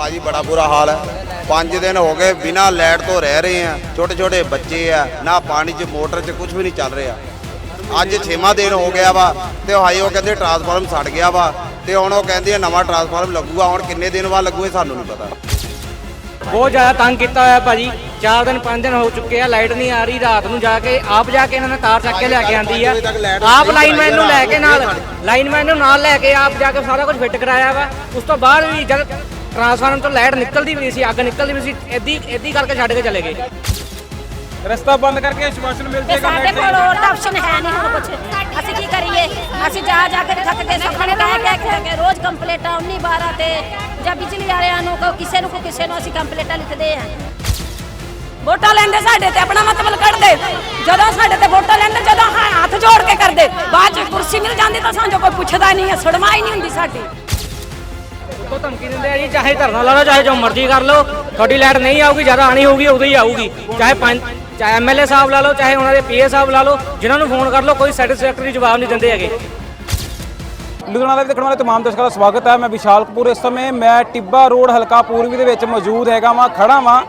ਭਾਜੀ ਬੜਾ ਬੁਰਾ ਹਾਲ ਹੈ। 5 ਦਿਨ ਹੋ ਗਏ ਬਿਨਾ ਲਾਈਟ ਤੋਂ ਰਹਿ ਰਹੇ ਆ ਛੋਟੇ ਛੋਟੇ ਬੱਚੇ ਆ ਨਾ ਪਾਣੀ 'ਚ ਮੋਟਰ 'ਚ ਕੁਝ ਵੀ ਨਹੀਂ ਚੱਲ ਰਿਹਾ। ਅੱਜ 6ਵਾਂ ਦਿਨ ਹੋ ਗਿਆ ਵਾ ਤੇ ਹਾਈ ਉਹ ਕਹਿੰਦੇ ਟਰਾਂਸਫਾਰਮ ਸੜ ਗਿਆ ਵਾ। ਤੇ ਹੁਣ ਉਹ ਕਹਿੰਦੇ ਆ ਨਵਾਂ ਟਰਾਂਸਫਾਰਮ ਲੱਗੂਗਾ ਹੁਣ ਕਿੰਨੇ ਦਿਨ ਬਾਅਦ ਲੱਗੂ ਇਹ ਸਾਨੂੰ ਨਹੀਂ ਪਤਾ। ਬਹੁਤ ਜ਼ਿਆਦਾ ਤੰਗ ਕੀਤਾ ਹੋਇਆ ਭਾਜੀ। 4 ਦਿਨ 5 ਦਿਨ ਹੋ ਚੁੱਕੇ ਆ ਲਾਈਟ ਨਹੀਂ ਆ ਰਹੀ ਰਾਤ ਨੂੰ ਜਾ ਕੇ। ਆਪ ਜਾ ਕੇ ਇਹਨਾਂ ਨੇ ਤਾਰ ਚੱਕ ਕੇ ਲੈ ਕੇ ਆਂਦੀ ਆ। ਆਪ ਲਾਈਨਮੈਨ ਨੂੰ ਲੈ ਕੇ ਨਾਲ ਲਾਈਨਮੈਨ ਨੂੰ ਨਾਲ ਲੈ ਕੇ ਆਪ ਜਾ ਕੇ ਸਾਰਾ ਕੁਝ ਫਿੱਟ ਕਰਾਇਆ ਵਾ। ਉਸ ਤੋਂ ਬਾਅਦ ਵੀ ਜਦ ਟਰਾਂਸਫਾਰਮਰ ਤੋਂ ਲਾਈਟ ਨਿਕਲਦੀ ਵੀ ਸੀ ਅੱਗ ਨਿਕਲਦੀ ਵੀ ਸੀ ਏਦੀ ਏਦੀ ਕਰਕੇ ਛੱਡ ਕੇ ਚਲੇ ਗਏ। ਰਸਤਾ ਬੰਦ ਕਰਕੇ ਆਸ਼ਵਾਸਨ ਮਿਲ ਤੇ ਜਾਏਗਾ ਸਾਡੇ ਕੋਲ ਹੋਰ ਤਾਂ ਆਪਸ਼ਨ ਹੈ ਨਹੀਂ ਹੁਣ ਕੁਛ। ਅਸੀਂ ਕੀ ਕਰੀਏ? ਅਸੀਂ ਜਾ ਜਾ ਕੇ ਥੱਕ ਕੇ ਸੁਪਨੇ ਕਹਿ ਕਹਿ ਕਹਿ ਕੇ ਰੋਜ਼ ਕੰਪਲੀਟਾਂ 19 12 ਤੇ। ਜਾਂ ਬਿਜਲੀ ਵਾਲਿਆਂ ਨੂੰ ਕੋ ਕਿਸੇ ਨੂੰ ਕੋ ਕਿਸੇ ਨੂੰ ਅਸੀਂ ਕੰਪਲੀਟਾਂ ਲਿਖਦੇ ਆ ਵੋਟਾਂ ਲੈਂਦੇ ਸਾਡੇ ਤੇ ਆਪਣਾ ਮਤਲਬ ਕੱਢਦੇ। ਜਦੋਂ ਸਾਡੇ ਤੇ ਵੋਟਾਂ ਲੈਂਦੇ ਜਦੋਂ ਹੱਥ ਜੋੜ ਕੇ ਕਰਦੇ। ਬਾਅਦ ਚ ਕੁਰਸੀ ਮਿਲ ਜਾਂਦੀ ਤਾਂ ਸਾਨੂੰ ਕੋਈ ਪੁੱਛਦਾ ਨਹੀਂ ਹੈ ਸੁਣਵਾਈ ਨਹੀਂ ਹੁੰਦੀ ਸਾਡੀ। ਉੱਤੋਂ ਧਮਕੀ ਦਿੰਦੇ ਆ ਜੀ, ਚਾਹੇ ਧਰਨਾ ਲਾ ਲਓ, ਚਾਹੇ ਜੋ ਮਰਜ਼ੀ ਕਰ ਲਓ, ਤੁਹਾਡੀ ਲਾਈਟ ਨਹੀਂ ਆਊਗੀ ਜਦੋਂ ਆਣੀ ਹੋਊਗੀ, ਉਦੋਂ ਹੀ ਆਊਗੀ। ਚਾਹੇ ਪੰਜ ਚਾਹੇ ਐਮਐਲਏ ਸਾਹਿਬ ਲਾ ਲਓ, ਚਾਹੇ ਉਹਨਾਂ ਦੇ ਪੀਏ ਸਾਹਿਬ ਲਾ ਲਓ, ਜਿਨ੍ਹਾਂ ਨੂੰ ਫੋਨ ਕਰ ਲਓ, ਕੋਈ ਸੈਟੀਸਫੈਕਟਰੀ ਜਵਾਬ ਨਹੀਂ ਦਿੰਦੇ ਹੈਗੇ। ਲੁਧਿਆਣਾ ਲਾਈਵ ਦੇਖਣ ਵਾਲੇ ਤਮਾਮ ਦਰਸ਼ਕਾਂ ਦਾ ਸਵਾਗਤ ਹੈ। ਮੈਂ ਵਿਸ਼ਾਲ ਕਪੂਰ ਇਸ ਸਮੇਂ, ਮੈਂ ਟਿੱਬਾ ਰੋਡ, ਹਲਕਾ ਪੂਰਬੀ ਦੇ ਵਿੱਚ ਮੌਜੂਦ ਹੈਗਾ ਵਾਂ, ਖੜਾ ਵਾਂ।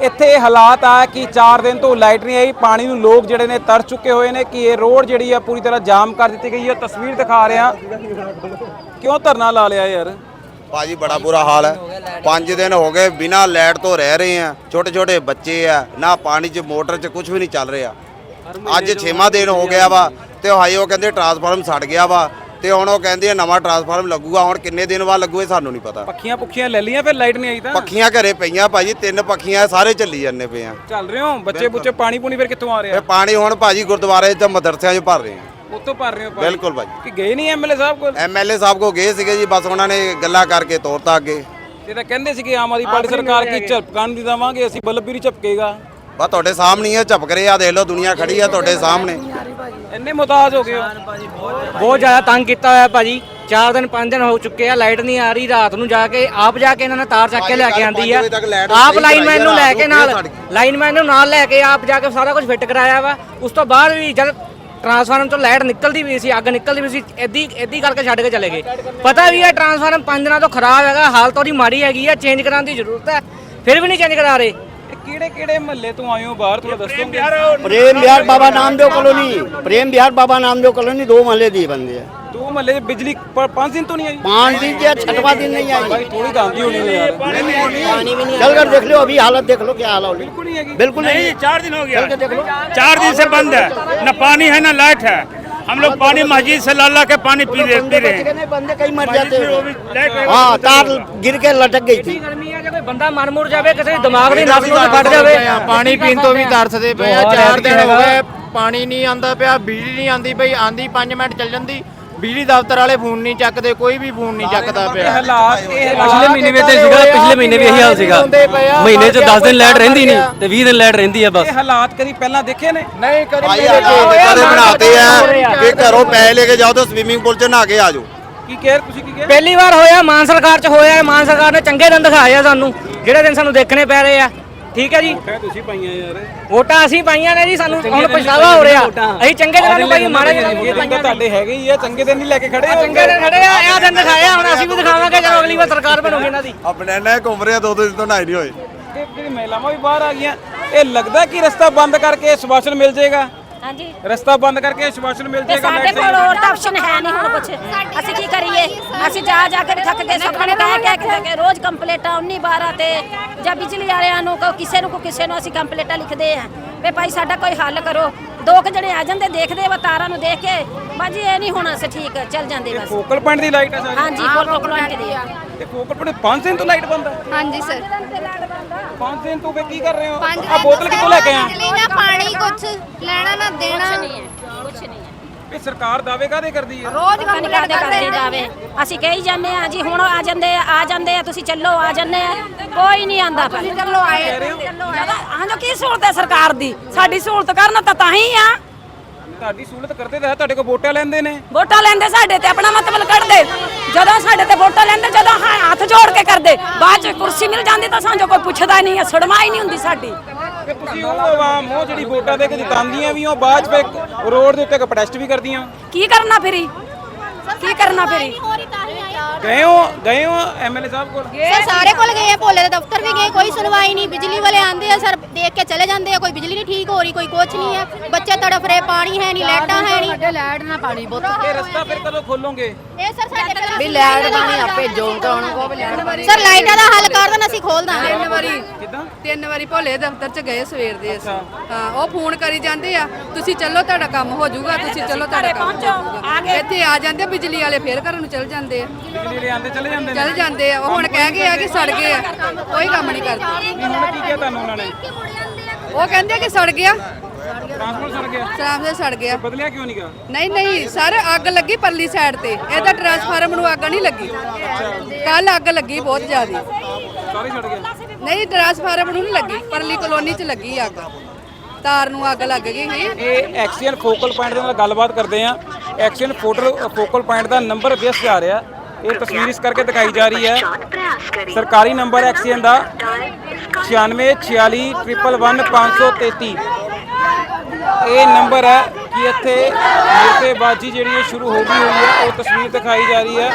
ਇੱਥੇ ਇਹ ਹਾਲਾਤ ਆ ਕਿ 4 ਦਿਨ ਤੋਂ ਲਾਈਟ ਨਹੀਂ ਆਈ, ਪਾਣੀ ਨੂੰ ਲੋਕ ਜਿਹੜੇ ਨੇ ਤਰ ਚੁੱਕੇ ਹੋਏ ਨੇ ਕਿ ਇਹ ਰੋਡ ਜਿਹੜੀ ਆ ਪੂਰੀ ਤਰ੍ਹਾਂ ਜਾਮ ਕਰ ਦਿੱਤੀ ਗਈ ਹੈ ਤਸਵੀਰ ਦਿਖਾ ਰਿਹਾ। ਕਿਉਂ ਧਰਨਾ ਲਾ ਲਿਆ ਯਾਰ? ਭਾਜੀ ਬੜਾ ਬੁਰਾ ਹਾਲ ਹੈ। 5 ਦਿਨ ਹੋ ਗਏ ਬਿਨਾ ਲਾਈਟ ਤੋਂ ਰਹਿ ਰਹੇ ਆ ਛੋਟੇ ਛੋਟੇ ਬੱਚੇ ਆ ਨਾ ਪਾਣੀ 'ਚ ਮੋਟਰ 'ਚ ਕੁਝ ਵੀ ਨਹੀਂ ਚੱਲ ਰਿਹਾ। ਅੱਜ 6ਵਾਂ ਦਿਨ ਹੋ ਗਿਆ ਵਾ ਤੇ ਹਾਈ ਉਹ ਕਹਿੰਦੇ ਟਰਾਂਸਫਾਰਮ ਸੜ ਗਿਆ ਵਾ ਤੇ ਹੁਣ ਉਹ ਕਹਿੰਦੇ ਆ ਨਵਾਂ ਟਰਾਂਸਫਾਰਮ ਲੱਗੂਗਾ ਹੁਣ ਕਿੰਨੇ ਦਿਨ ਬਾਅਦ ਲੱਗੂ ਇਹ ਸਾਨੂੰ ਨਹੀਂ ਪਤਾ। ਪੱਖੀਆਂ ਪੁੱਖੀਆਂ ਲੈ ਲੀਆਂ ਫਿਰ ਲਾਈਟ ਨਹੀਂ ਆਈ ਤਾਂ? ਪੱਖੀਆਂ ਘਰੇ ਪਈਆਂ ਭਾਜੀ ਤਿੰਨ ਪੱਖੀਆਂ ਸਾਰੇ ਚੱਲੀ ਜਾਂਦੇ ਪਏ ਆ। ਚੱਲ ਰਹੇ ਹੋ? ਬੱਚੇ ਬੁੱਚੇ ਪਾਣੀ ਪੂਣੀ ਫਿਰ ਕਿੱਥੋਂ ਆ ਇਹ ਰਿਹਾ ਪਾਣੀ ਹੁਣ ਭਾਜੀ ਗੁਰਦੁਆਰੇ ਤੇ ਮਦਰਸਿਆਂ 'ਚ ਭਰ ਰਹੇ ਆ। ਉੱਥੋਂ ਭਰ ਰਹੇ ਹੋ ਪਾਣੀ? ਬਿਲਕੁਲ ਭਾਜੀ। ਕਿ ਗਏ ਨਹੀਂ ਐਮਐਲਏ ਸਾਹਿਬ ਕੋਲ? ਐਮਐਲਏ ਸਾਹਿਬ ਕੋ ਗਏ ਸੀਗੇ ਜੀ ਬਸ ਉਹਨਾਂ ਨੇ ਗੱਲਾਂ ਕਰਕੇ ਤੋਰਤਾ ਅੱਗੇ। ਇਹ ਤਾਂ ਕਹਿੰਦੇ ਸੀ ਕਿ ਆਮ ਆਦਮੀ ਪਾਰਟੀ ਸਰਕਾਰ ਕੀ ਝਪਕਣ ਨਹੀਂ ਦੇਵਾਂਗੇ ਅਸੀਂ ਬੱਲਬ ਵੀ ਨਹੀਂ ਝਪਕੇਗਾ। ਬਸ ਤੁਹਾਡੇ ਸਾਹਮਣੇ ਹੀ ਆ ਝਪਕ ਰਹੇ ਆ ਦੇਖ ਲਓ ਦੁਨੀਆ ਖੜੀ ਆ ਤੁਹਾਡੇ ਸਾਹਮਣੇ। ਇੰਨੇ ਮੁਤਾਜ ਹੋ ਗਏ ਹੋ? ਬਹੁਤ ਜ਼ਿਆਦਾ ਤੰਗ ਕੀਤਾ ਹੋਇਆ ਭਾਜੀ। 4 ਦਿਨ 5 ਦਿਨ ਹੋ ਚੁੱਕੇ ਆ ਲਾਈਟ ਨਹੀਂ ਆ ਰਹੀ ਰਾਤ ਨੂੰ ਜਾ ਕੇ ਆਪ ਜਾ ਕੇ ਇਹਨਾਂ ਨੇ ਤਾਰ ਚੱਕ ਕੇ ਲੈ ਕੇ ਆਂਦੀ ਆ। ਪੰਜ ਆਪ ਲਾਈਨਮੈਨ ਨੂੰ ਲੈ ਕੇ ਨਾਲ ਲਾਈਨਮੈਨ ਨੂੰ ਨਾਲ ਲੈ ਕੇ ਆਪ ਜਾ ਕੇ ਸਾਰਾ ਕੁਝ ਫਿੱਟ ਕਰਾਇਆ ਵਾ। ਉਸ ਤੋਂ ਬਾਅਦ ਵੀ ਜਦ ਟਰਾਂਸਫਾਰਮਰ ਤੋਂ ਲਾਈਟ ਨਿਕਲਦੀ ਵੀ ਸੀ, ਅੱਗ ਨਿਕਲਦੀ ਵੀ ਸੀ ਏਦੀ ਏਦੀ ਕਰਕੇ ਛੱਡ ਕੇ ਚਲੇ ਗਏ। ਪਤਾ ਵੀ ਹੈ ਟਰਾਂਸਫਾਰਮਰ 5 ਦਿਨਾਂ ਤੋਂ ਖਰਾਬ ਹੈਗਾ, ਹਾਲਤ ਉਹਦੀ ਮਾੜੀ ਹੈਗੀ ਹੈ ਚੇਂਜ ਕਰਾਉਣ ਦੀ ਜ਼ਰੂਰਤ ਹੈ, ਫਿਰ ਵੀ ਨਹੀਂ ਚੇਂਜ ਕਰਾ ਰਹੇ। ਕਿਹੜੇ ਕਿਹੜੇ ਮਹੱਲੇ ਤੋਂ ਆਏ ਹੋ ਬਾਹਰ ਥੋੜਾ ਦੱਸੋਗੇ प्रेम विहार बाबा नामदेव कॉलोनी प्रेम विहार बाबा नामदेव कॉलोनी दो महल्ले दिए बंदे हैं ਦੋ ਮਹੱਲੇ 'ਚ ਬਿਜਲੀ 5 ਦਿਨ ਤੋਂ ਨਹੀਂ ਆਈ पाँच दिन के छठवा दिन नहीं आई ਭਾਈ ਥੋੜੀ ਤਾਂ ਆਉਂਦੀ ਹੋਣੀ ਹੈ ਯਾਰ चल कर देख लो अभी हालत देख लो क्या हाल है ਬਿਲਕੁਲ नहीं ਹੈਗੀ बिल्कुल नहीं चार दिन हो गया चल के देख लो चार दिन से बंद है न पानी है न लाइट है हम लोग पानी मस्जिद से ला ला के पानी पी रहे पी रहे हैं नहीं बंदे कहीं मर मस्जिद जाते में वो भी हैं लाइट है, हाँ तार गिर के लटक गई थी ਗਰਮੀ ਹੈ ਜੇ ਕੋਈ ਬੰਦਾ ਮਰ ਮੁਰ ਜਾਵੇ ਕਿਸੇ ਦੇ ਦਿਮਾਗ ਦੀ ਨਸ ਨੂੰ ਫਟ ਜਾਵੇ ਪਾਣੀ ਪੀਣ ਤੋਂ ਵੀ ਤਰਸਦੇ ਪਏ ਆ ਚਾਰ ਦਿਨ ਹੋ ਗਏ ਪਾਣੀ ਨਹੀਂ ਆਂਦਾ ਪਿਆ ਬਿਜਲੀ ਨਹੀਂ ਆਂਦੀ ਪਈ ਆਂਦੀ 5 ਮਿੰਟ ਚੱਲ ਜਾਂਦੀ ਬਿਜਲੀ ਦਫ਼ਤਰ ਵਾਲੇ ਫੋਨ ਨਹੀਂ ਚੱਕਦੇ ਕੋਈ ਵੀ ਫੋਨ ਨਹੀਂ ਚੱਕਦਾ ਪਿਆ। ਹਾਲਾਤ ਇਹ ਪਿਛਲੇ ਮਹੀਨੇ ਵੀ ਸੀਗਾ ਪਿਛਲੇ ਮਹੀਨੇ ਵੀ ਇਹੀ ਹਾਲ ਸੀਗਾ। ਮਹੀਨੇ 'ਚ 10 ਦਿਨ ਲਾਈਟ ਰਹਿੰਦੀ ਨਹੀਂ ਤੇ 20 ਦਿਨ ਲਾਈਟ ਰਹਿੰਦੀ ਆ ਬਸ। ਇਹ ਹਾਲਾਤ ਕਦੀ ਪਹਿਲਾਂ ਦੇਖੇ ਨੇ? ਨਹੀਂ ਕਦੀ ਭਾਈ ਨਹੀਂ ਦੇਖੇ ਬਣਾਤੇ ਆ ਕਿ ਘਰੋਂ ਪੈਸੇ ਲੈ ਕੇ ਜਾਓ ਤੇ ਸਵੀਮਿੰਗ ਪੂਲ 'ਚ ਨਹਾ ਕੇ ਆ ਜਾਓ। ਕੀ ਕਹਿ? ਤੁਸੀਂ ਕੀ ਕਹਿ? ਪਹਿਲੀ ਵਾਰ ਹੋਇਆ ਮਾਨ ਸਰਕਾਰ ਚ ਹੋਇਆ ਹੈ। ਮਾਨ ਸਰਕਾਰ ਨੇ ਚੰਗੇ ਦਿਨ ਦਿਖਾਏ ਆ ਸਾਨੂੰ। ਜਿਹੜੇ ਦਿਨ ਸਾਨੂੰ ਦੇਖਣੇ ਪੈ ਰਹੇ ਆ ਠੀਕ ਹੈ ਜੀ। ਕਹਿ ਤੁਸੀਂ ਪਾਈਆਂ ਯਾਰ। ਵੋਟਾਂ ਅਸੀਂ ਪਾਈਆਂ ਨੇ ਜੀ ਸਾਨੂੰ ਹੁਣ ਪਛਤਾਵਾ ਹੋ ਰਿਹਾ। ਅਸੀਂ ਚੰਗੇ ਦਿਨਾਂ ਨੂੰ ਪਾਈ ਮਾੜੇ ਦਿਨਾਂ ਨੂੰ ਤਾਂ ਤੁਹਾਡੇ ਹੈਗੇ ਹੀ ਆ ਚੰਗੇ ਦਿਨ ਨਹੀਂ ਲੈ ਕੇ ਖੜੇ ਹੋ। ਚੰਗੇ ਦਿਨ ਖੜੇ ਆ ਇਹ ਦਿਨ ਦਿਖਾਇਆ ਹੁਣ ਅਸੀਂ ਵੀ ਦਿਖਾਵਾਂਗੇ ਜਦੋਂ ਅਗਲੀ ਵਾਰ ਸਰਕਾਰ ਬਣੂਗੀ ਇਹਨਾਂ ਦੀ। ਆਪਣੇ ਨਾਲ ਘੁੰਮ ਰਿਹਾ ਦੋ ਦੋ ਦਿਨ ਤੋਂ ਨਹਾਈ ਨਹੀਂ ਹੋਏ। ਜਿਹੜੀ ਮਹਿਲਾਵਾਂ ਵੀ ਬਾਹਰ ਆ ਗਈਆਂ। ਇਹ ਲੱਗਦਾ ਕਿ ਰਸਤਾ ਬੰਦ ਕਰਕੇ ਸੁਭਾਸ਼ਣ ਮਿਲ ਜਾਏਗਾ। ਹਾਂਜੀ। ਰਸਤਾ ਬੰਦ ਕਰਕੇ ਸੁਭਾਸ਼ਣ ਮਿਲ ਤੇ ਜਾਏਗਾ ਸਾਡੇ ਕੋਲ ਹੋਰ ਤਾਂ ਆਪਸ਼ਨ ਹੈ ਨਹੀਂ ਹੁਣ ਕੁਛ। ਅਸੀਂ ਕੀ ਕਰੀਏ? ਅਸੀਂ ਜਾ ਜਾ ਕੇ ਥੱਕ ਕੇ ਸੁਪਨੇ ਕਹਿ ਕਹਿ ਕਹਿ ਕੇ ਰੋਜ਼ ਕੰਪਲੀਟਾਂ 19 12 ਤੇ ਜਾਂ ਬਿਜਲੀ ਵਾਲਿਆਂ ਨੂੰ ਕੋ ਕਿਸੇ ਨੂੰ ਕੋ ਕਿਸੇ ਨੂੰ ਅਸੀਂ ਕੰਪਲੀਟਾਂ ਲਿਖਦੇ ਆ ਵੇ ਭਾਈ ਸਾਡਾ ਕੋਈ ਹੱਲ ਕਰੋ। ਦੋ ਕੁ ਜਣੇ ਆ ਜਾਂਦੇ ਦੇਖਦੇ ਵਾ ਤਾਰਾਂ ਨੂੰ ਦੇਖ ਕੇ। ਬਾਜੀ ਇਹ ਨਹੀਂ ਹੋਣਾ ਸੇ ਠੀਕ ਚੱਲ ਜਾਂਦੇ ਬਸ। ਫੋਕਲ ਪੁਆਇੰਟ ਦੀ ਲਾਈਟ ਆ ਸਾਰੀ। ਹਾਂਜੀ ਕੋਲ ਕੋਲ ਪੁਆਇੰਟ ਦੀ ਆ। ਤੇ ਫੋਕਲ ਪੁਆਇੰਟ 5 ਦਿਨ ਤੋਂ ਲਾਈਟ ਬੰਦ ਹੈ ਹਾਂਜੀ ਸਰ 5 ਦਿਨ ਤੋਂ ਫੇ ਕੀ ਕਰ ਰਹੇ ਹੋ? ਪੰਜ ਆ ਬੋਤਲ ਕਿੱਥੋਂ ਲੈ ਕੇ ਆਇਆ? ਬਿਜਲੀ ਨਾ ਪਾਣੀ ਕੁਛ ਲੈਣਾ ਨਾ ਦੇਣਾ। ਕੁਛ ਨਹੀਂ ਹੈ ਕੁਛ ਨਹੀਂ ਹੈ। ਇਹ ਸਰਕਾਰ ਦਾਅਵੇ ਕਾਦੇ ਕਰਦੀ ਹੈ ਰੋਜ਼ ਨਹੀਂ ਕਰਦੇ ਕਰਦੇ ਜਾਵੇ ਅਸੀਂ ਕਹੀ ਜਾਂਦੇ ਆ ਜੀ ਹੁਣ ਆ ਜਾਂਦੇ ਆ ਆ ਜਾਂਦੇ ਆ ਤੁਸੀਂ ਚੱਲੋ ਆ ਜਾਂਦੇ ਆ। ਕੋਈ ਨਹੀਂ ਆਂਦਾ ਪਰ ਚੱਲੋ ਆਏ। ਹਾਂ? ਜੋ ਕੀ ਸਹੂਲਤ ਹੈ ਸਰਕਾਰ ਦੀ? ਸਾਡੀ ਸਹੂਲਤ ਕਰਨ ਤਾਂ ਤਾਂ ਹੀ ਆ। ਤੁਹਾਡੀ ਸਹੂਲਤ ਕਰਦੇ ਤਾਂ ਹੈ, ਤੁਹਾਡੇ ਕੋਲ ਵੋਟਾਂ ਲੈਂਦੇ ਨੇ। ਵੋਟਾਂ ਲੈਂਦੇ ਸਾਡੇ ਤੇ ਆਪਣਾ ਮਤਲਬ ਕੱਢਦੇ। ਜਦੋਂ ਸਾਡੇ ਤੇ ਵੋਟਾਂ ਲੈਂਦੇ ਜਦੋਂ ਹਾਂ ਹੱਥ ਜੋੜ ਕੇ ਕਰਦੇ। ਬਾਅਦ ਚ ਕੁਰਸੀ ਮਿਲ ਜਾਂਦੀ ਤਾਂ ਸਾਨੂੰ ਕੋਈ ਪੁੱਛਦਾ ਨਹੀਂ ਹੈ ਸੁਣਵਾਈ ਨਹੀਂ ਹੁੰਦੀ ਸਾਡੀ। ਕਿ ਤੁਸੀਂ ਉਹ ਆਵਾਮ ਉਹ ਜਿਹੜੀ ਵੋਟਾਂ ਦੇ ਕੇ ਜਿਤਾਉਂਦੀਆਂ ਵੀ ਹੋ ਬਾਅਦ ਚ ਫਿਰ ਰੋਡ ਦੇ ਉੱਤੇ ਇੱਕ ਪ੍ਰੋਟੈਸਟ ਵੀ ਕਰਦੀਆਂ। ਕੀ ਕਰਨਾ ਫਿਰੀ ਕੀ ਕਰਨਾ ਫਿਰੀ ਗਏ ਹੋ ਗਏ ਹੋ ਐਮਐਲਏ ਸਾਹਿਬ ਕੋਲ? ਸਰ ਸਾਰੇ ਕੋਲ ਗਏ ਆ ਭੋਲੇ ਦੇ ਦਫ਼ਤਰ ਵੀ ਗਏ ਕੋਈ ਸੁਣਵਾਈ ਨਹੀਂ ਬਿਜਲੀ ਵਾਲੇ ਆਂਦੇ ਆ ਸਰ ਦੇਖ ਕੇ ਚਲੇ ਜਾਂਦੇ ਆ ਕੋਈ ਬਿਜਲੀ ਨਹੀਂ ਠੀਕ ਹੋ ਰਹੀ ਕੋਈ ਕੁਛ ਨਹੀਂ ਹੈ ਬੱਚੇ ਤੜਫ ਰਹੇ ਪਾਣੀ ਹੈ ਨਹੀਂ ਲਾਈਟਾਂ ਹੈ ਨਹੀਂ। ਲੈਟ ਨਾ ਪਾਣੀ ਬਹੁਤ ਇਹ ਰਸਤਾ ਫਿਰ ਕਦੋਂ ਖੋਲੋਗੇ? ਇਹ ਸਰ ਸਾਡੇ ਕੋਲ ਵੀ ਲੈਟ ਦਾ ਨਹੀਂ ਆਪੇ ਜੋਨ ਕਰਾਉਣ ਕੋ ਵੀ ਲੈਟ ਸਰ ਲਾਈਟਾਂ ਦਾ ਹੱਲ ਕਰ ਦੇਣ ਅਸੀਂ ਖੋਲ ਦਾਂਗੇ। ਤਿੰਨ ਵਾਰੀ ਕਿੱਦਾਂ? ਤਿੰਨ ਵਾਰੀ ਭੋਲੇ ਦਫ਼ਤਰ ਚ ਗਏ ਸਵੇਰ ਦੇ ਅਸੀਂ। ਹਾਂ ਉਹ ਫੋਨ ਕਰੀ ਜਾਂਦੇ ਆ ਤੁਸੀਂ ਚੱਲੋ ਤੁਹਾਡਾ ਕੰਮ ਹੋ ਜਾਊਗਾ ਤੁਸੀਂ ਚੱਲੋ ਤੁਹਾਡਾ ਕੰਮ ਹੋ ਜਾਊਗਾ। ਇੱਥੇ ਆ ਜਾਂਦੇ ਬਿਜਲੀ ਵਾਲੇ ਫੇਰ ਘਰ ਨੂੰ ਚਲ ਜਾਂਦੇ ਆ। ਬਿਜਲੀ ਦੇ ਆਂਦੇ ਚਲੇ ਜਾਂਦੇ ਨੇ। ਚਲ ਜਾਂਦੇ ਆ। ਉਹ ਹੁਣ ਕਹਿ ਗਏ ਆ ਕਿ ਸੜ ਗਏ ਆ। ਕੋਈ ਕੰਮ ਨਹੀਂ ਕਰਦੇ। ਨਹੀਂ ਹੁਣ ਕੀ ਕਿਹਾ ਤੁਹਾਨੂੰ ਉਹਨਾਂ ਨੇ? ਉਹ ਕਹਿੰਦੇ ਕਿ ਸੜ ਗਿਆ। ਟ੍ਰਾਂਸਫਰ ਸੜ ਗਿਆ? ਸ਼ਰਾਬ ਦੇ ਸੜ ਗਿਆ। ਬਦਲਿਆ ਕਿਉਂ ਨਹੀਂ ਗਾ ਨਹੀਂ ਨਹੀਂ ਸਰ ਅੱਗ ਲੱਗੀ ਪਰਲੀ ਸਾਈਡ ਤੇ। ਇਹਦਾ ਟਰਾਂਸਫਾਰਮ ਨੂੰ ਅੱਗ ਨਹੀਂ ਲੱਗੀ। ਕੱਲ ਅੱਗ ਲੱਗੀ ਬਹੁਤ ਜ਼ਿਆਦਾ। ਸਾਰੇ ਸੜ ਗਿਆ ਨਹੀਂ ਟਰਾਂਸਫਾਰਮ ਨੂੰ ਨਹੀਂ ਲੱਗੀ। ਪਰਲੀ ਕਲੋਨੀ 'ਚ ਲੱਗੀ ਅੱਗ। ਤਾਰ ਨੂੰ ਅੱਗ ਲੱਗ ਗਈ ਸੀ। ਇਹ ਐਕਸੀਅਨ ਫੋਕਲ ਪੁਆਇੰਟ ਦੇ ਨਾਲ ਗੱਲਬਾਤ ਕਰਦੇ ਆ। ਐਕਸੀਅਨ ਫੋਟਲ ਫੋਕਲ ਪੁਆਇੰਟ ਦਾ ਨੰਬਰ ਦਿਸ ਜਾ ਰਿਹਾ। ਇਹ ਤਸਵੀਰ ਇਸ ਕਰਕੇ ਦਿਖਾਈ ਜਾ ਰਹੀ ਹੈ। ਸਰਕਾਰੀ ਨੰਬਰ ਐਕਸੀਐਨ ਦਾ 9646111533 ਇਹ ਨੰਬਰ ਹੈ ਕਿ ਇੱਥੇ ਮੁਰਤੇਬਾਜੀ ਜਿਹੜੀ ਇਹ ਸ਼ੁਰੂ ਹੋ ਗਈ ਹੋਈ ਹੈ, ਉਹ ਤਸਵੀਰ ਦਿਖਾਈ ਜਾ ਰਹੀ ਹੈ।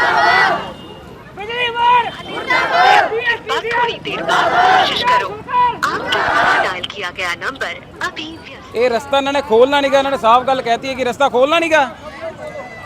ਇਹ ਰਸਤਾ ਇਹਨਾਂ ਨੇ ਖੋਲਣਾ ਨਹੀਂਗਾ ਇਹਨਾਂ ਨੇ ਸਾਫ਼ ਗੱਲ ਕਹਿਤੀ ਹੈ ਕਿ ਰਸਤਾ ਖੋਲਣਾ ਨਹੀਂਗਾ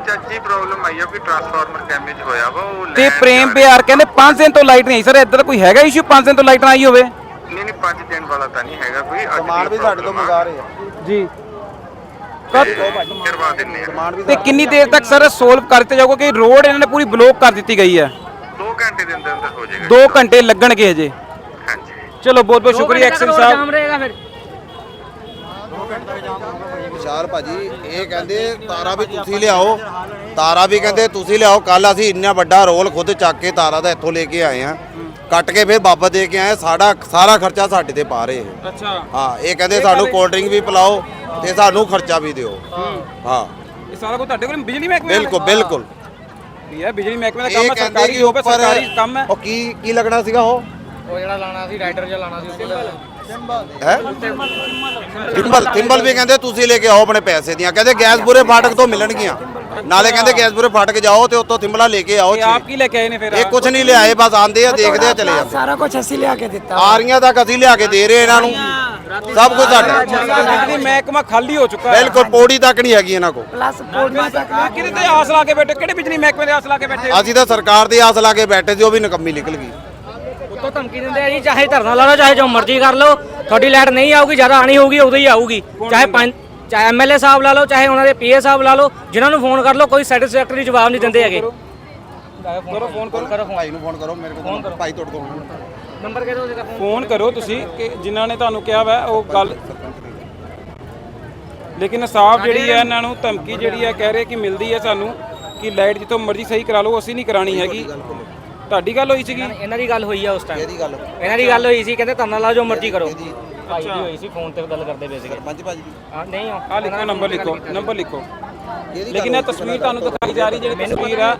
ਵਿੱਚ ਅੱਜ ਹੀ ਪ੍ਰੋਬਲਮ ਆਈ ਆ ਕੋਈ ਟਰਾਂਸਫਾਰਮਰ ਡੈਮੇਜ ਹੋਇਆ ਵਾ ਉਹ ਤੇ ਲੈਣ ਪ੍ਰੇਮ ਜਾ- ਬਿਹਾਰ ਕਹਿੰਦੇ 5 ਦਿਨ ਤੋਂ ਲਾਈਟ ਨਹੀਂ ਆਈ। ਸਰ ਇੱਧਰ ਕੋਈ ਹੈਗਾ ਇਸ਼ੂ 5 ਦਿਨ ਤੋਂ ਲਾਈਟ ਨਾ ਆਈ ਹੋਵੇ? ਨਹੀਂ ਨਹੀਂ 5 ਦਿਨ ਵਾਲਾ ਤਾਂ ਨਹੀਂ ਹੈਗਾ ਕੋਈ। ਅੱਜ ਸਮਾਨ ਦੀ ਵੀ ਸਾਡੇ ਤੋਂ। ਮੰਗਾ ਰਹੇ ਆ। ਜੀ। ਕਰਵਾ ਦਿੰਨੇ ਆ। ਸਮਾਨ ਵੀ ਤੇ ਕਿੰਨੀ ਦੇਰ ਤੱਕ ਸਰ ਸੋਲਵ ਕਰ ਦਿੱਤਾ ਜਾਊਗਾ ਕਿ ਰੋਡ ਇਹਨਾਂ ਨੇ ਪੂਰੀ ਬਲੌਕ ਕਰ ਦਿੱਤੀ ਗਈ ਹੈ? 2 ਘੰਟੇ ਦੇ ਅੰਦਰ ਅੰਦਰ ਹੋ ਜਾਏਗਾ। 2 ਘੰਟੇ ਲੱਗਣਗੇ ਅਜੇ ਹਾਂਜੀ। ਚਲੋ ਬਹੁਤ ਬਹੁਤ ਸ਼ੁਕਰੀਆ ਐਕਸ਼ਨ ਸਾਹਿਬ। ਜਾਮ ਰਹੇਗਾ ਫਿਰ। ਵਿਸ਼ਾਲ ਭਾਜੀ ਇਹ ਕਹਿੰਦੇ ਤਾਰਾ ਵੀ ਤੁਸੀਂ ਲਿਆਓ ਤਾਰਾ ਵੀ ਕਹਿੰਦੇ ਤੁਸੀਂ ਲਿਆਓ ਕੱਲ ਅਸੀਂ ਇੰਨਾ ਵੱਡਾ ਰੋਲ ਖੁਦ ਚੱਕ ਕੇ ਤਾਰਾ ਦਾ ਇੱਥੋਂ ਲੈ ਕੇ ਆਏ ਆ ਕੱਟ ਕੇ ਫਿਰ ਵਾਪਸ ਦੇ ਕੇ ਆਏ ਸਾਡਾ ਸਾਰਾ ਖਰਚਾ ਸਾਡੇ ਤੇ ਪਾ ਰਹੇ ਇਹ। ਅੱਛਾ। ਹਾਂ ਇਹ ਕਹਿੰਦੇ ਸਾਨੂੰ ਕੋਲਡ ਡਰਿੰਕ ਵੀ ਪਿਲਾਓ ਤੇ ਸਾਨੂੰ ਖਰਚਾ ਵੀ ਦਿਓ। ਹਾਂ। ਇਹ ਸਾਰਾ ਕੁਝ ਤੁਹਾਡੇ ਕੋਲ ਬਿਜਲੀ ਮਹਿਕਮੇ ਦਾ? ਬਿਲਕੁਲ ਬਿਲਕੁਲ। ਵੀ ਹੈ ਬਿਜਲੀ ਮਹਿਕਮੇ ਦਾ ਕੰਮ ਇਹ ਹੈ ਕਹਿੰਦੇ ਸਰਕਾਰੀ ਕਿ ਹੋਵੇ ਉੱਪਰ ਸਰਕਾਰੀ ਕੰਮ ਹੈ। ਉਹ ਕੀ ਕੀ ਲੱਗਣਾ ਸੀਗਾ ਉਹ? ਉਹ ਜਿਹੜਾ ਲਾਣਾ ਸੀ ਰਾਈਡਰ ਜਿਹਾ ਲਾਣਾ ਸੀ ਉੱਤੇ ਹੈ? ਥਿੰਬਲ ਥਿੰਬਲ ਵੀ ਕਹਿੰਦੇ ਤੁਸੀਂ ਲੈ ਕੇ ਆਓ ਆਪਣੇ ਪੈਸੇ ਦੀਆਂ। ਕਹਿੰਦੇ ਗੈਸਪੁਰੇ ਫਾਟਕ ਤੋਂ ਮਿਲਣਗੀਆਂ। ਨਾਲੇ ਕਹਿੰਦੇ ਗੈਸਪੁਰੇ ਫਾਟਕ ਜਾਓ ਤੇ ਉੱਥੋਂ ਥਿੰਬਲਾ ਲੈ ਕੇ ਆਓ। ਇਹ ਆਪ ਕੀ ਲੈ ਕੇ ਆਏ ਨੇ ਫਿਰ? ਇਹ ਕੁਝ ਨਹੀਂ ਲਿਆਏ ਬਸ ਆਂਦੇ ਆ ਦੇਖਦੇ ਆ ਚਲੇ ਜਾਂਦੇ ਸਾਰਾ ਕੁਝ ਅਸੀਂ ਲਿਆ ਕੇ ਦਿੱਤਾ। ਆਰੀਆਂ ਤੱਕ ਅਸੀਂ ਲਿਆ ਕੇ ਦੇ ਰਹੇ ਇਹਨਾਂ ਨੂੰ। ਸਭ ਕੁਝ ਸਾਡਾ ਬਿਜਲੀ ਮਹਿਕਮਾ ਖਾਲੀ ਹੋ ਚੁੱਕਾ। ਹੈ ਬਿਲਕੁਲ ਪੌੜੀ ਤੱਕ ਨਹੀਂ ਹੈਗੀ ਇਹਨਾਂ ਕੋਲ। ਪਲੱਸ ਪੋਲੀਸ ਕਿਹਦੇ ਤੇ ਆਸ ਲਾ ਕੇ ਬੈਠੇ? ਕਿਹੜੇ ਬਿਜਲੀ ਮਹਿਕਮੇ ਦੇ ਆਸ ਲਾ ਕੇ ਬੈਠੇ? ਅਸੀਂ ਤਾਂ ਸਰਕਾਰ ਦੀ ਆਸ ਲਾ ਕੇ ਬੈਠੇ ਸੀ ਉਹ ਵੀ ਨਕੰਮੀ ਨਿਕਲ ਗਈ। ਉੱਤੋਂ ਧਮਕੀ ਦਿੰਦੇ ਆ ਜੀ ਚਾਹੇ ਧਰਨਾ ਲਾ ਲਓ ਚਾਹੇ ਜੋ ਮਰਜ਼ੀ ਕਰ ਲਓ ਤੁਹਾਡੀ ਲਾਈਟ ਨਹੀਂ ਆਊਗੀ ਜ਼ਿਆਦਾ ਆਣੀ ਹੋਊਗੀ ਉਦੋਂ ਹੀ ਆਊਗੀ। ਚਾਹੇ ਪੰਜ ਚਾਹੇ ਐਮਐਲਏ ਸਾਹਿਬ ਲਾ ਲਓ ਚਾਹੇ ਉਹਨਾਂ ਦੇ ਪੀਏ ਸਾਹਿਬ ਲਾ ਲਓ ਜਿਨ੍ਹਾਂ ਨੂੰ ਫੋਨ ਕਰ ਲਓ ਕੋਈ ਸੈਟੀਸਫੈਕਟਰੀ ਜਵਾਬ ਨਹੀਂ ਦਿੰਦੇ ਹੈਗੇ। ਕਰੋ ਫੋਨ ਕਰੋ। ਕਰੋ ਭਾਈ ਨੂੰ ਫੋਨ ਕਰੋ ਮੇਰੇ ਕੋਲ ਭਾਈ ਤੁਹਾਡੇ ਕੋਲ ਨੰਬਰ ਕਿਹਦਾ ਉਹਦਾ ਫੋਨ? ਫੋਨ ਕਰੋ ਤੁਸੀਂ ਕਿ ਜਿਨ੍ਹਾਂ ਨੇ ਤੁਹਾਨੂੰ ਕਿਹਾ ਵਾ ਉਹ ਗੱਲ ਲੇਕਿਨ ਸਾਫ਼ ਜਿਹੜੀ ਹੈ ਇਹਨਾਂ ਨੂੰ ਧਮਕੀ ਜਿਹੜੀ ਹੈ ਕਹਿ ਰਹੇ ਕਿ ਮਿਲਦੀ ਹੈ ਸਾਨੂੰ ਕਿ ਲਾਈਟ ਜਿੱਥੋਂ ਮਰਜ਼ੀ ਸਹੀ ਕਰਾ ਲਓ ਅਸੀਂ ਨਹੀਂ ਕਰਾਣੀ ਹੈਗੀ। ਤੁਹਾਡੀ ਗੱਲ ਹੋਈ ਸੀਗੀ? ਇਹਨਾਂ ਦੀ ਗੱਲ ਹੋਈ ਆ ਉਸ ਟਾਈਮ ਇਹਦੀ ਗੱਲ? ਇਹਨਾਂ ਦੀ ਗੱਲ ਹੋਈ ਸੀ ਕਹਿੰਦੇ ਧਰਨਾ ਲਾ ਜੋ ਮਰਜ਼ੀ ਕਰੋ। ਭਾਈ ਦੀ ਹੋਈ ਸੀ ਫੋਨ ਤੇ ਗੱਲ ਕਰਦੇ ਪਏ ਸੀਗੇ। ਪੰਜ ਭਾਜੀ ਦੀ? ਹਾਂ ਨਹੀਂ ਆ ਲਿਖੋ ਨੰਬਰ ਲਿਖੋ ਨੰਬਰ ਲਿਖੋ। ਲੇਕਿਨ ਇਹ ਤਸਵੀਰ ਤੁਹਾਨੂੰ ਦਿਖਾਈ ਜਾ ਰਹੀ ਜਿਹੜੀ ਤਸਵੀਰ ਆ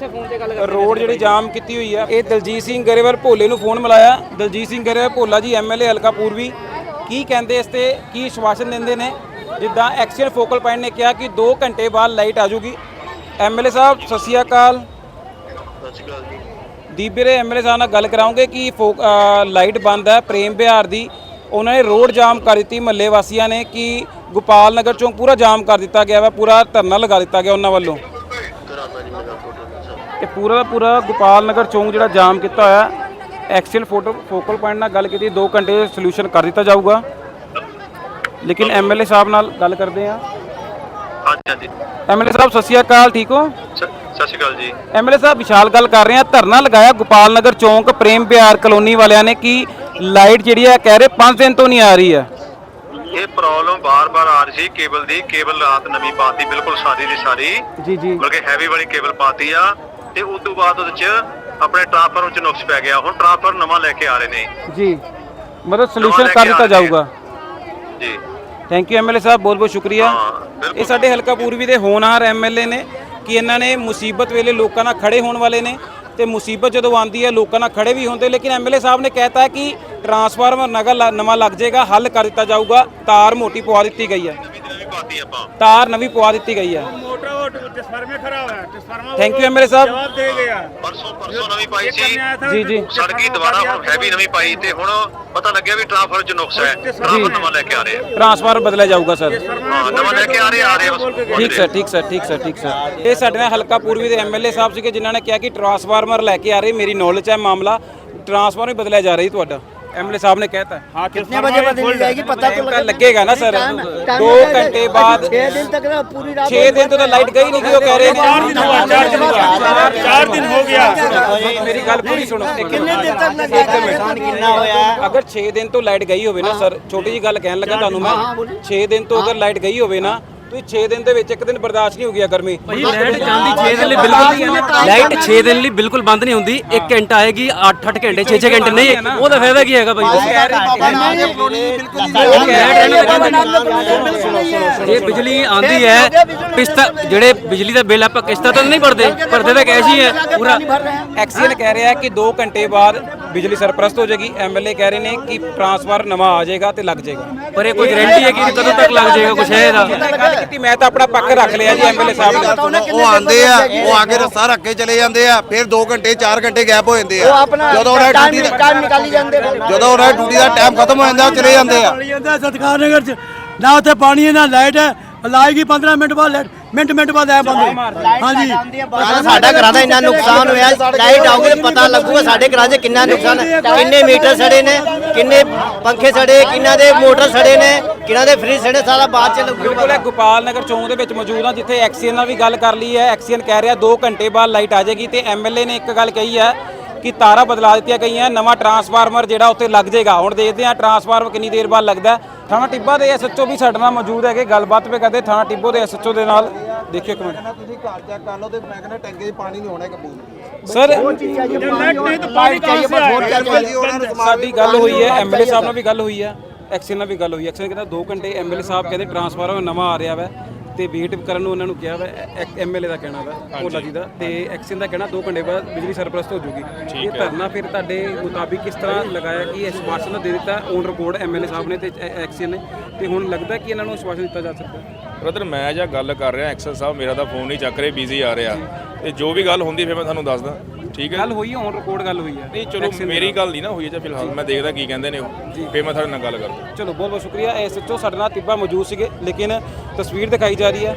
ਰੋਡ ਜਿਹੜੀ ਜਾਮ ਕੀਤੀ ਹੋਈ ਆ ਇਹ ਦਲਜੀਤ ਸਿੰਘ ਗਰੇਵਾਲ ਭੋਲੇ ਨੂੰ ਫੋਨ ਮਿਲਾਇਆ। ਦਲਜੀਤ ਸਿੰਘ ਗਰੇਵਾਲ ਭੋਲਾ ਜੀ ਐਮਐਲਏ ਹਲਕਾ ਪੂਰਬੀ। ਕੀ ਕਹਿੰਦੇ ਇਸ ਤੇ ਕੀ ਆਸ਼ਵਾਸਨ ਦਿੰਦੇ ਨੇ? ਜਿੱਦਾਂ ਐਕਸੀਅਨ ਫੋਕਲ ਪੁਆਇੰਟ ਨੇ ਕਿਹਾ ਕਿ 2 ਘੰਟੇ ਬਾਅਦ ਲਾਈਟ ਆ ਜਾਊਗੀ। ਐਮਐਲਏ ਸਾਹਿਬ ਸਤਿ ਸ਼੍ਰੀ ਅਕਾਲ। ਦੀਪ ਵੀਰੇ ਐਮਐਲਏ ਸਾਹਿਬ ਨਾਲ ਗੱਲ ਕਰਾਉਂਗੇ ਕਿ ਲਾਈਟ ਬੰਦ ਹੈ ਪ੍ਰੇਮ ਵਿਹਾਰ ਦੀ। ਉਹਨਾਂ ਨੇ ਰੋਡ ਜਾਮ ਕਰ ਦਿੱਤੀ ਮਹੱਲੇ ਵਾਸੀਆਂ ਨੇ ਕਿ ਗੋਪਾਲ ਨਗਰ ਚੌਂਕ ਪੂਰਾ ਜਾਮ ਕਰ ਦਿੱਤਾ ਗਿਆ ਵਾ ਪੂਰਾ ਧਰਨਾ ਲਗਾ ਦਿੱਤਾ ਗਿਆ ਉਹਨਾਂ ਵੱਲੋਂ। ਇਹ ਪੂਰਾ ਦਾ ਪੂਰਾ ਗੋਪਾਲ ਨਗਰ ਚੌਂਕ ਜਿਹੜਾ ਜਾਮ ਕੀਤਾ ਹੋਇਆ ਐਕਸੀਅਲ ਫੋਟੋ ਫੋਕਲ ਪੁਆਇੰਟ ਨਾਲ ਗੱਲ ਕੀਤੀ 2 ਘੰਟੇ ਸੋਲੂਸ਼ਨ ਕਰ ਦਿੱਤਾ ਜਾਊਗਾ। ਲੇਕਿਨ ਐਮਐਲਏ ਸਾਹਿਬ ਨਾਲ ਗੱਲ ਕਰਦੇ ਆ ਹਾਂਜੀ ਹਾਂਜੀ। ਐਮਐਲਏ ਸਾਹਿਬ ਸਤਿ ਸ਼੍ਰੀ ਅਕਾਲ ਠੀਕ ਹੋ? ਸਤਿ ਸ਼੍ਰੀ ਅਕਾਲ ਜੀ। ਐਮਐਲਏ ਸਾਹਿਬ ਵਿਸ਼ਾਲ ਗੱਲ ਕਰ ਰਹੇ ਆ ਧਰਨਾ ਲਗਾਇਆ ਗੋਪਾਲ ਨਗਰ ਚੌਂਕ ਪ੍ਰੇਮ ਬਿਹਾਰ ਕਲੋਨੀ ਵਾਲਿਆਂ ਨੇ ਕਿ ਲਾਈਟ ਜਿਹੜੀ ਹੈ ਕਹਿ ਰਹੇ 5 ਦਿਨ ਤੋਂ ਨਹੀਂ ਆ ਰਹੀ ਹੈ। ਇਹ ਪ੍ਰੋਬਲਮ ਬਾਰ-ਬਾਰ ਆ ਰਹੀ ਸੀ ਕੇਬਲ ਦੀ ਕੇਬਲ ਰਾਤ ਨਵੀਂ ਪਾਤੀ ਬਿਲਕੁਲ ਸਾਰੀ ਦੀ ਸਾਰੀ। ਜੀ ਜੀ। ਬਲਕਿ ਹੈਵੀ ਵਾਲੀ ਕੇਬਲ ਪਾਤੀ ਆ ਤੇ ਉਸ ਤੋਂ ਬਾਅਦ ਉਹਦੇ 'ਚ ਆਪਣੇ ਟ੍ਰਾਂਸਫਾਰਮਰ 'ਚ ਨੁਕਸ ਪੈ ਗਿਆ। ਹੁਣ ਟ੍ਰਾਂਸਫਾਰਮਰ ਨਵਾਂ ਲੈ ਕੇ ਆ ਰਹੇ ਨੇ। ਜੀ। ਮਤਲਬ ਸੋਲੂਸ਼ਨ ਕਰ ਦਿੱਤਾ ਆ ਜਾਊਗਾ। ਜੀ। ਥੈਂਕ ਯੂ ਐਮਐਲਏ ਸਾਹਿਬ ਬਹੁਤ ਬਹੁਤ ਸ਼ੁਕਰੀਆ ਇਹ ਸਾਡੇ ਹਲਕਾ ਪੂਰਬੀ ਦੇ ਹੋਣਹਾਰ ਐਮਐਲਏ ਨੇ। ਕਿ ਇਹਨਾਂ ਨੇ ਮੁਸੀਬਤ ਵੇਲੇ ਲੋਕਾਂ ਨਾਲ ਖੜੇ ਹੋਣ ਵਾਲੇ ਨੇ ਤੇ ਮੁਸੀਬਤ ਜਦੋਂ ਆਉਂਦੀ ਹੈ ਲੋਕਾਂ ਨਾਲ ਖੜੇ ਵੀ ਹੁੰਦੇ ਲੇਕਿਨ ਐਮਐਲਏ ਸਾਹਿਬ ਨੇ ਕਹਿਤਾ ਹੈ ਕਿ ਟਰਾਂਸਫਾਰਮਰ ਨਗਰ ਨਵਾਂ ਲੱਗ ਜਾਏਗਾ ਹੱਲ ਕਰ ਦਿੱਤਾ ਜਾਊਗਾ ਤਾਰ ਮੋਟੀ ਪਵਾ ਦਿੱਤੀ ਗਈ ਹੈ। ਤਾਰ ਨਵੀਂ ਪਵਾ ਦਿੱਤੀ ਗਈ ਹੈ। ਟ੍ਰਾਂਸਫਾਰਮਰ ਥੈਂਕ ਯੂ ਐਮਐਲਏ ਸਾਹਿਬ। ਜਵਾਬ ਦੇ ਗਿਆ। ਪਰਸੋਂ ਪਰਸੋਂ ਨਵੀਂ ਪਾਈ ਸੀ ਜੀ ਜੀ। ਸੜਕੀ ਦੁਬਾਰਾ ਹੈਵੀ ਨਵੀਂ ਪਾਈ ਤੇ ਹੁਣ ਪਤਾ ਲੱਗਿਆ ਵੀ ਟ੍ਰਾਂਸਫਾਰਮਰ 'ਚ ਨੁਕਸ ਹੈ। ਟ੍ਰਾਂਸਫਾਰਮਰ ਨਵਾਂ ਲੈ ਕੇ ਆ ਰਹੇ ਆ। ਟ੍ਰਾਂਸਫਾਰਮਰ ਬਦਲਿਆ ਜਾਊਗਾ ਸਰ ਨਵਾਂ ਲੈ ਕੇ ਆ ਰਹੇ ਆ ਰਹੇ ਬਸ। ਠੀਕ ਸਰ ਠੀਕ ਸਰ ਠੀਕ ਸਰ ਠੀਕ ਸਰ ਇਹ ਸਾਡੇ ਨਾਲ ਹਲਕਾ ਪੂਰਬੀ ਦੇ ਐਮਐਲਏ ਸਾਹਿਬ ਸੀਗੇ ਜਿਨ੍ਹਾਂ ਨੇ ਕਿਹਾ ਕਿ ਟ੍ਰਾਂਸਫਾਰਮਰ ਲੈ ਕੇ ਆ ਰਹੇ ਮੇਰੀ ਨੌਲੇਜ ਹੈ ਮਾਮਲਾ। ਟ੍ਰਾਂਸਫਾਰਮਰ ਬਦਲਿਆ ਜਾ ਰਹੀ ਤੁਹਾਡਾ। ਐਮਐਲਏ ਸਾਹਿਬ ਨੇ ਕਹਿਤਾ हाँ कितने बजे बदली जाएगी पता तो ਤਾਂ ਲੱਗੇਗਾ ਨਾ ਸਰ 2 ਘੰਟੇ ਬਾਅਦ छह दिन तक ना पूरी रात 6 ਦਿਨ ਤੋਂ ਤਾਂ ਲਾਈਟ ਗਈ ਨਹੀਂ ਕਿ ਉਹ ਕਹਿ ਰਹੇ ਨੇ चार दिन हुआ चार दिन हुआ चार दिन हो गया ਮੇਰੀ ਗੱਲ ਪੂਰੀ ਸੁਣੋ कितने दिन तक लगेगा नुकसान कितना होया ਅਗਰ 6 ਦਿਨ ਤੋਂ ਲਾਈਟ ਗਈ ਹੋਵੇ ਨਾ ਸਰ ਛੋਟੀ ਜੀ ਗੱਲ ਕਹਿਣ ਲੱਗਾ ਤੁਹਾਨੂੰ ਮੈਂ 6 ਦਿਨ ਤੋਂ ਅਗਰ ਲਾਈਟ ਗਈ ਹੋਵੇ ਨਾ ਤੁਸੀਂ 6 ਦਿਨ ਦੇ ਵਿੱਚ ਇੱਕ ਦਿਨ ਬਰਦਾਸ਼ਤ ਨਹੀਂ ਹੋਗੀ ਗਰਮੀ ਭਾਈ ਲਾਈਟ ਜਾਂਦੀ 6 ਦਿਨ ਲਈ ਬਿਲਕੁਲ ਲਾਈਟ 6 ਦਿਨ ਲਈ ਬਿਲਕੁਲ ਬੰਦ ਨਹੀਂ ਹੁੰਦੀ 1 ਘੰਟਾ ਆਏਗੀ 8-8 ਘੰਟੇ 6-6 ਘੰਟੇ ਨਹੀਂ ਉਹਦਾ ਫਾਇਦਾ ਕੀ ਹੈਗਾ ਭਾਈ ਜੇ ਬਿਜਲੀ ਆਂਦੀ ਹੈ ਕਿਸ਼ਤ ਜਿਹੜੇ ਬਿਜਲੀ ਦਾ ਬਿੱਲ ਆਪਾਂ ਕਿਸ਼ਤਾਂ ਤਾਂ ਨਹੀਂ ਭਰਦੇ ਭਰਦੇ ਤਾਂ ਕੈਸ਼ ਹੀ ਹੈ ਪੂਰਾ ਐਕਸੀਅਨ ਕਹਿ ਰਿਹਾ ਕਿ 2 ਘੰਟੇ ਬਾਅਦ ਬਿਜਲੀ ਸਰਪ੍ਰਸਤ ਹੋ ਜਾਏਗੀ। ਐਮਐਲਏ ਕਹਿ ਰਹੇ ਨੇ ਕਿ ਟਰਾਂਸਫਾਰ ਨਵਾਂ ਆ ਜਾਏਗਾ ਤੇ ਲੱਗ ਜਾਏਗਾ। ਪਰ ਇਹ ਕੋਈ ਗਾਰੰਟੀ ਹੈ ਕਿ ਕਦੋਂ ਤੱਕ ਲੱਗ ਜਾਏਗਾ ਕੁਛ ਹੈ ਇਹਦਾ ਕੀਤੀ ਮੈਂ ਤਾਂ ਆਪਣਾ ਪੱਖ ਰੱਖ ਲਿਆ ਜੀ ਐਮਐਲਏ ਸਾਹਿਬ ਨੇ ਉਹ ਆਂਦੇ ਆ ਉਹ ਆ ਕੇ ਰਸਤਾ ਰੱਖ ਕੇ ਚਲੇ ਜਾਂਦੇ ਆ ਫਿਰ 2 ਘੰਟੇ 4 ਘੰਟੇ ਗੈਪ ਹੋ ਜਾਂਦੇ ਆ। ਜਦੋਂ ਉਹਨਾਂ ਦੀ ਡਿਊਟੀ ਦਾ ਟਾਈਮ ਨਿਕਾਲੀ ਜਾਂਦੇ ਜਦੋਂ ਉਹਨਾਂ ਦੀ ਡਿਊਟੀ ਦਾ ਟਾਈਮ ਖਤਮ ਹੋ ਜਾਂਦਾ ਚਲੇ ਜਾਂਦੇ ਆ। ਸਤਕਾਰ ਚ ਨਾ ਉੱਥੇ ਪਾਣੀ ਹੈ ਨਾ ਲਾਈਟ ਹੈ। ਲਾਏਗੀ 15 ਮਿੰਟ ਬਾਅਦ ਲਾਈਟ ਮਿੰਟ ਮਿੰਟ ਬਾਅਦ ਐ ਬੰਦ ਹਾਂਜੀ। ਸਾਡਾ ਘਰਾਂ ਦਾ ਇੰਨਾ ਨੁਕਸਾਨ ਹੋਇਆ ਲਾਈਟ ਆਊਗੀ ਤਾਂ ਪਤਾ ਲੱਗੂਗਾ ਸਾਡੇ ਘਰਾਂ 'ਚ ਕਿੰਨਾ ਨੁਕਸਾਨ ਹੈ। ਕਿੰਨੇ ਮੀਟਰ ਸੜੇ ਨੇ ਕਿੰਨੇ ਪੰਖੇ ਸੜੇ ਕਿੰਨਾਂ ਦੇ ਮੋਟਰ ਸੜੇ ਨੇ ਕਿੰਨਾਂ ਦੇ ਫ੍ਰਿਜ ਸੜੇ ਸਾਰਾ ਬਾਅਦ ਚ ਬਿਲਕੁਲ ਲੱਗੂਗਾ। ਇਹ ਗੋਪਾਲ ਨਗਰ ਚੌਂਕ ਦੇ ਵਿੱਚ ਮੌਜੂਦ ਹਾਂ ਜਿੱਥੇ ਐਕਸੀਅਨ ਨਾਲ ਵੀ ਗੱਲ ਕਰ ਲਈ ਹੈ। ਐਕਸੀਅਨ ਕਹਿ ਰਿਹਾ 2 ਘੰਟੇ ਬਾਅਦ ਲਾਈਟ ਆ ਜਾਏਗੀ ਤੇ ਐਮਐਲਏ ਨੇ ਇੱਕ ਗੱਲ ਕਹੀ ਹੈ ਕਿ ਤਾਰਾਂ ਬਦਲਾ ਦਿੱਤੀਆਂ ਗਈਆਂ ਨਵਾਂ ਟਰਾਂਸਫਾਰਮਰ ਜਿਹੜਾ ਉੱਥੇ ਲੱਗ ਜਾਏਗਾ। ਹੁਣ ਦੇਖਦੇ ਹਾਂ ਟਰਾਂਸਫਾਰਮਰ ਕਿੰਨੀ ਦੇਰ ਬਾਅਦ ਲੱਗਦਾ ਹੈ। ਥਾਣਾ ਟਿੱਬਾ ਦੇ ਐਸਐਚਓ ਵੀ ਸਾਡੇ ਨਾਲ ਮੌਜੂਦ ਹੈਗੇ ਗੱਲਬਾਤ ਵੀ ਕਰਦੇ ਥਾਣਾ ਟਿੱਬੋ ਦੇ ਐਸਐਚਓ ਦੇ ਨਾਲ। ਦੇਖਿਓ ਇੱਕ ਮਿੰਟ। ਤੁਸੀਂ ਘਰ ਚੈੱਕ ਕਰ ਲਓ ਤੇ ਮੈਂ ਕਹਿੰਦਾ ਟੈਂਕੇ 'ਚ ਪਾਣੀ ਨਹੀਂ ਹੋਣਾ ਕਬੂਲ ਸਰ ਸਾਡੀ ਗੱਲ ਹੋਈ ਹੈ ਐਮਐਲਏ ਸਾਹਿਬ ਨਾਲ ਵੀ ਗੱਲ ਹੋਈ ਹੈ। ਐਕਸਲ ਨਾਲ ਵੀ ਗੱਲ ਹੋਈ ਹੈ। ਕਹਿੰਦਾ 2 ਘੰਟੇ ਐਮਐਲਏ ਸਾਹਿਬ ਕਹਿੰਦੇ ਟਰਾਂਸਫਾਰਮਰ ਨਵਾਂ ਆ ਰਿਹਾ ਵੈ। ਤੇ ਵੇਟ ਕਰਨ ਨੂੰ ਉਹਨਾਂ ਨੂੰ ਕਿਹਾ ਵਾ ਐਮਐਲਏ ਦਾ ਕਹਿਣਾ ਵਾ ਭੋਲਾ ਜੀ ਦਾ। ਤੇ ਐਕਸ਼ਨ ਦਾ ਕਹਿਣਾ 2 ਘੰਟੇ ਬਾਅਦ ਬਿਜਲੀ ਸਰਪ੍ਰਸਤ ਹੋ ਜੂਗੀ। ਇਹ ਧਰਨਾ ਫਿਰ ਤੁਹਾਡੇ ਮੁਤਾਬਿਕ ਕਿਸ ਤਰ੍ਹਾਂ ਲਗਾਇਆ ਕਿ ਐਸਵਾਸ਼ਨ ਦੇ ਦਿੱਤਾ ਔਨ ਰਿਕਾਰਡ ਐਮਐਲਏ ਸਾਹਿਬ ਨੇ ਤੇ ਐਕਸ਼ਨ ਨੇ। ਤੇ ਹੁਣ ਲੱਗਦਾ ਕਿ ਇਹਨਾਂ ਨੂੰ ਐਸਵਾਸ਼ਨ ਦਿੱਤਾ ਜਾ ਸਕਦਾ। ਬ੍ਰਦਰ ਮੈਂ ਜਾਂ ਗੱਲ ਕਰ ਰਿਹਾ ਐਕਸਲ ਸਾਹਿਬ ਮੇਰਾ ਤਾਂ ਫੋਨ ਨਹੀਂ ਚੱਕ ਰਹੇ ਬਿਜ਼ੀ ਆ ਰਿਹਾ। ਤੇ ਜੋ ਵੀ ਗੱਲ ਹੁੰਦੀ ਫਿਰ ਮੈਂ ਤੁਹਾਨੂੰ ਦੱਸਦਾ। ਠੀਕ ਹੈ ਗੱਲ ਹੋਈ ਹੈ ਔਨ ਰਿਕਾਰਡ ਗੱਲ ਹੋਈ ਹੈ ਨਹੀਂ ਚਲੋ ਮੇਰੀ ਗੱਲ ਨਹੀਂ ਨਾ ਹੋਈ ਜੇ ਫਿਲਹਾਲ ਮੈਂ ਦੇਖਦਾ ਕੀ ਕਹਿੰਦੇ ਨੇ ਉਹ। ਫਿਰ ਮੈਂ ਤੁਹਾਡੇ ਨਾਲ ਗੱਲ ਕਰਦਾ। ਚਲੋ ਬਹੁਤ ਬਹੁਤ ਸ਼ੁਕਰੀਆ। ਐਸਐਚਓ ਸਾਡੇ ਨਾਲ ਤਿੱਬਾ ਮੌਜੂਦ ਸੀਗੇ ਲੇਕਿਨ ਤਸਵੀਰ ਦਿਖਾਈ ਜਾ ਰਹੀ ਹੈ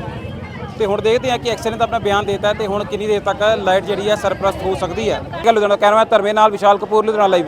ਤੇ ਹੁਣ ਦੇਖਦੇ ਹਾਂ ਕਿ ਐਕਸ਼ਨ ਨੇ ਤਾਂ ਆਪਣਾ ਬਿਆਨ ਦਿੱਤਾ ਹੈ ਤੇ ਹੁਣ ਕਿੰਨੀ ਦੇਰ ਤੱਕ ਲਾਈਟ ਜਿਹੜੀ ਹੈ ਸਰਪ੍ਰਸਤ ਹੋ ਸਕਦੀ ਹੈ। ਗੱਲ ਲੁਧਿਆਣਾ ਕੈਮਰਾ ਧਰਮੇ ਨਾਲ ਵਿਸ਼ਾਲ ਕਪੂਰ ਲੁਧਿਆਣਾ ਲਾਈਵ